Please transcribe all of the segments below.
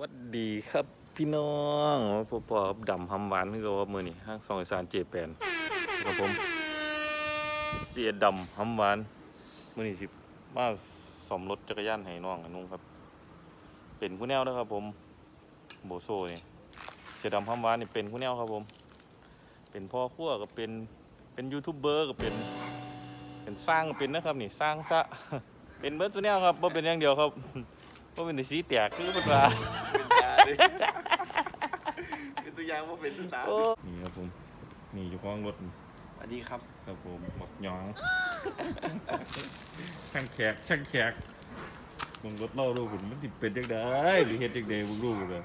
วัสดีครับพี่น้องพบกับดำหำหวานที่เราว่ามือนี่ห้างสองอีสานเจแปนครับผม เสียดำหำหวานมือนี่สิมาสมรถจักรยานให้น้องกับนุ่งครับ เป็นผู้แนวนะครับผมโบโซนี่เสียดำหำหวานนี่เป็นผู้แนวครับผม เป็นพ่อครัวก็เป็นเป็นยูทูบเบอร์ก็เป็น เป็นสร้างก็เป็นนะครับนี่สร้างซะเป็นเบิร์ดตัวแนวครับบ่เป็นอย่างเดียวครับ บ่เป็นแต่สีแตกคือเพิ่นว่าเป็นตัวอย่างว่าเป็นตัวตามนี่ครับผมนี่อยู่ข้างรถสวัสดีครับครับผมบักหยองช่างแขกช่างแขกมึงรถเล่าดูคุณมันสิเป็นจังไดหรือเฮ็ดจังไดมึงดูเลย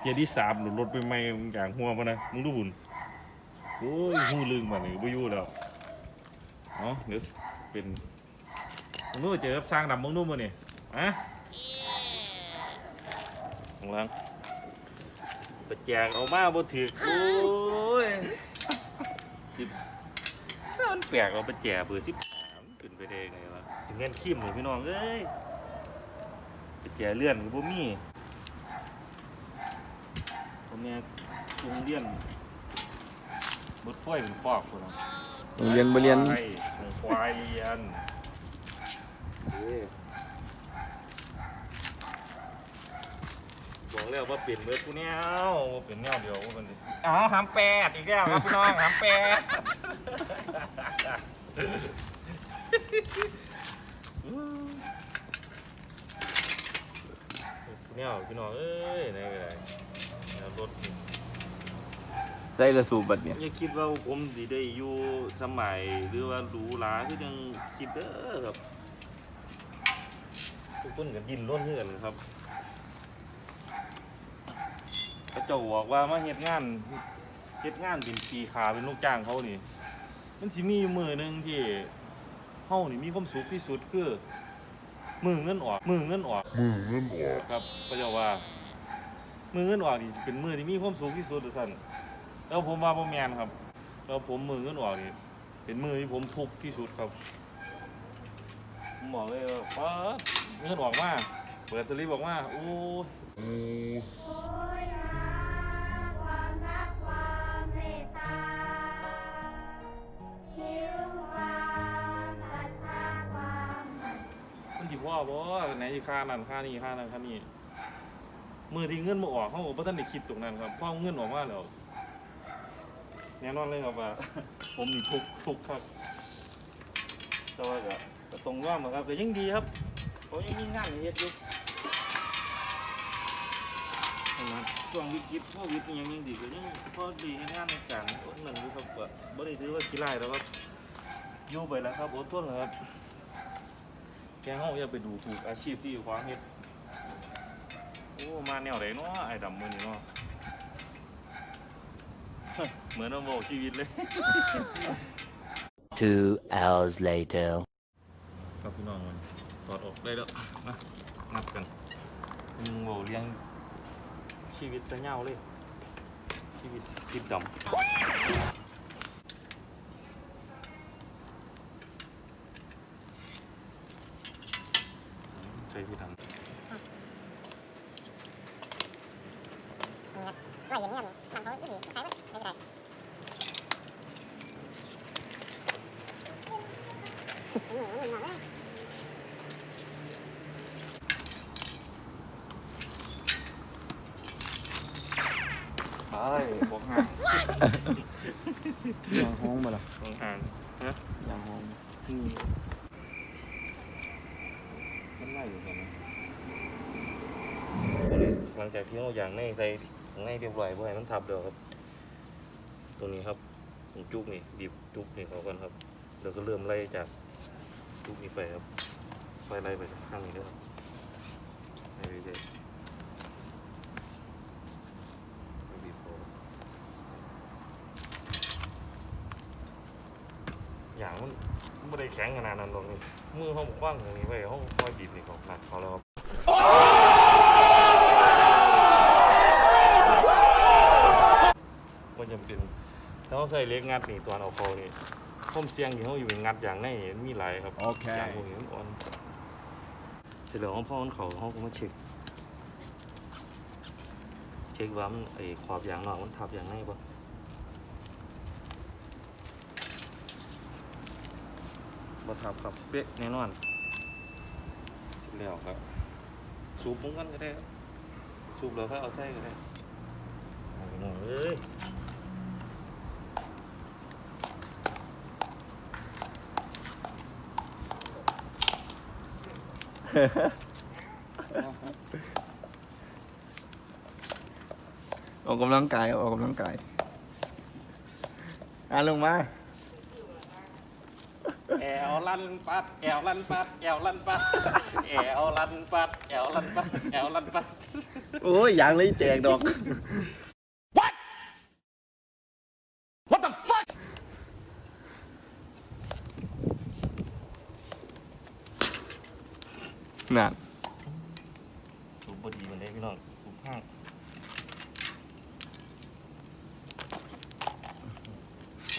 เทียที่สามหนุนรถไปใหม่มึงอย่างหัวมานะมึงดูบุญโอ้ยหูลืมมานี่บ่อยู่แล้วเนาะเดี๋ยวเป็นมึงดูเจอกับสร้างดำมึงดูมานี่อะ ข้างหล่างไปแจกเอามาบ่ถือโอ้ยมันแปลกเราไปแจกเบอร์สิบสามขึ้นไปได้ไงวะสิเงินขี้มเลยพี่น้องเอ้ยไปแจกเลื่อนกับบ่มีผมเนี่ยจุงเลี่ยนบดถ้วยเป็นฟอกคนเนาะโรงเรียนบเรียนควายของควายเรียนเอ้ย บอกแล้วว่าเปลี่ยนเบอร์กูแนวว่าเปลี่ยนแนวเดียวว่ามันอ๋อหามแปดอีกแล้วครับพี่น้องหามแปดเนี่ยพี่น้องเอ้ยไหนก็ได้แล้วรถนี่ได้ละสูบบัดเนี่ยอย่าคิดว่าผมสิได้อยู่สมัยหรือว่าหรูหราคือยังคิดเด้อครับทุกคนก็ดินร่นเฮือนครับ เขาเจ้าบอกว่ามาเฮ็ดงานเฮ็ดงานเป็นปีขาเป็นลูกจ้างเขานี่ มันสิมีอยู่มือหนึงที่เฮานี่มีความสุขที่สุดคือ มือเงินออก มือเงินออก มือเงินออกครับก็จะว่า มือเงินออกนี่เป็นมือที่มีความสุขที่สุดเลยสั่นแล้วผมว่าผมแมนครับ แล้วผมมือเงินออกนี่เป็นมือที่ผมทุกข์ที่สุดครับผมบอกเลยว่าป๊าดเงินออกมาเปิดสลิปบอกว่าโอ้ บ่ค่านั่นค่านี่ค่านั่นค่านี่มือที่เงินมาออกเขาบอกว่าท่านได้คิดตรงนั้นครับพอเงินออกมาแล้วแน่นอนเลยครับว่า ผมนี่ทุกทุกครับแต่ว่าก็ตรงว่ามาครับก็ยังดีครับเขายังมีงานเฮ็ดอยู่ช่วงวิกฤตโควิดยังยังดีก็ยังพอดีงานในการอดนั่นอยู่ครับก็บ่ได้ถือว่าขี้ร้ายแล้วครับอยู่ไปแล้วครับอดทนแล้วครับ แกเฮาอย่าไปดูถูกอาชีพที่อยู่ขวางเฮ็ดโอ้มาแนวไหนเนาะไอ้ดำมือนี่เนาะ เหมือนเอาโบชีวิตเลย Two hours later. ครับพี่น้องมันถอดออกได้แล้วนะนับกันมึงโบเลี้ยงชีวิตจะเงาเลย ชีวิตติดดำ ใช่พี่ทำก็อย่างนี้ยทำเขาที่ดีใครไม่ไม่ได้อืมอืมเอาเลยใช่บอกห่างยางห้องมาละบอกห่างฮะยางห้องอืมมั นไล่อยู่กันนหลังจากที่เราอย่างในใส่ของในเรียบร้อยเพื่อให้มันทับเดี๋ยวครับ ตัวนี้ครับผมจุกนี่ดิบจุกนี่เขากันครับเดี๋ยวก็เริ่มไล่จากจุกนี้ไปครับไฟไล่ไปข้างนี้ด้วยครับไล่ไปเรื่อยอย่างมันมันไม่ได้แข็งขนาดนั้นหรอกนี่ มือห้องกว้างอย่างนี้ไปห้องคอยบีบนี่เขาหนักเขาแล้วครับมันจะเป็นถ้าเขาใส่เล็กงัดนี่ตัวเอาคอนี่ผมเสียงที่เขาอยู่เป็นงัดอย่างในมีหลายครับโอเคอย่างพวกนี้มันอ่อนเสร็จแล้วของพ่อมันเขาเขาก็มาเช็คช็คว่ามันไอ้ขอบยางนอกมันทับยางในบ่ บ่ทับครับเป๊ะแน่นอนเสร็จแล้วครับสูบมุ้งกันก็ได้ครับสูบแล้วก็เอาใส่ก็ได้เอาไปหน่อยเอ้ยออกกำลังกายออกกำลังกายอ่านลงมาแอว ลันปัดแอวลันปัดแอวลันปัดแอวลันปัดแอวลันปัดแอวลันปัดโอ้ยยางเลยแตกดอกนั่นสูบบดีมันได้พี่น้องสูบห้าง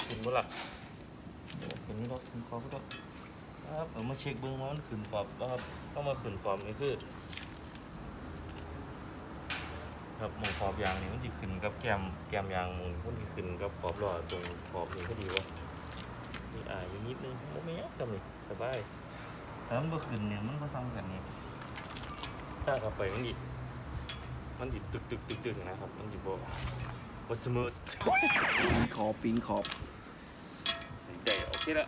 ขึ้นบ่ล่ะเดี๋ยวขึ้นนี่เราขึ้นขอบก็ ครับเอามาเช็คเบิ้งว่ามันขึ้นขอบบ่ครับต้องมาขึ้นขอบนี่คือ ครับหมองขอบยางนี่มันจะขึ้นกับแกมแกมยางมันมันจะขึ้นกับขอบล้อตรงขอบนี่ก็ดีวะนี่อ่าอย่างนิดนึงโอ้ไม่ยากจำนี่สบายแต่มันบ่ขึ้นเนี่ยมันก็ซ้ำกันนี่ถ้าเข้าไปมันดิมันดิตึกตึกตึกตึกนะครับ มันดิบ่บ่เสมอขอบปิงขอบได้โอเคละ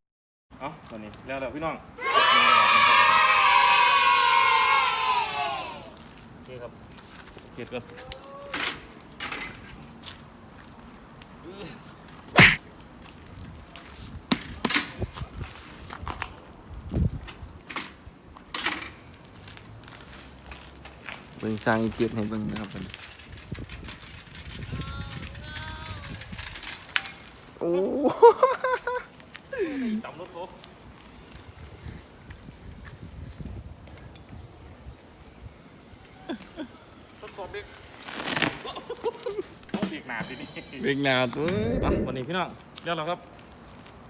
เอ้าตอนนี้แล้วแล้วพี่น้องโอเคครับเก็บกันเบิ่งสร้างอีเทียบให้เบิ่งนะครับเพิ่นโอ้ ตำรถโตรถโตเด็กต้องเบียกหนาทีนี้เบิ่งหน้าตัวอะวันนี้พี่น้องเดี๋ยวเราครับ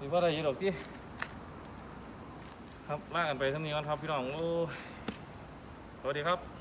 มีว่าอะไรอยู่ดอกที่ครับลากันไปเท่านี้ก่อนครับพี่น้องโอ้สวัสดีครับ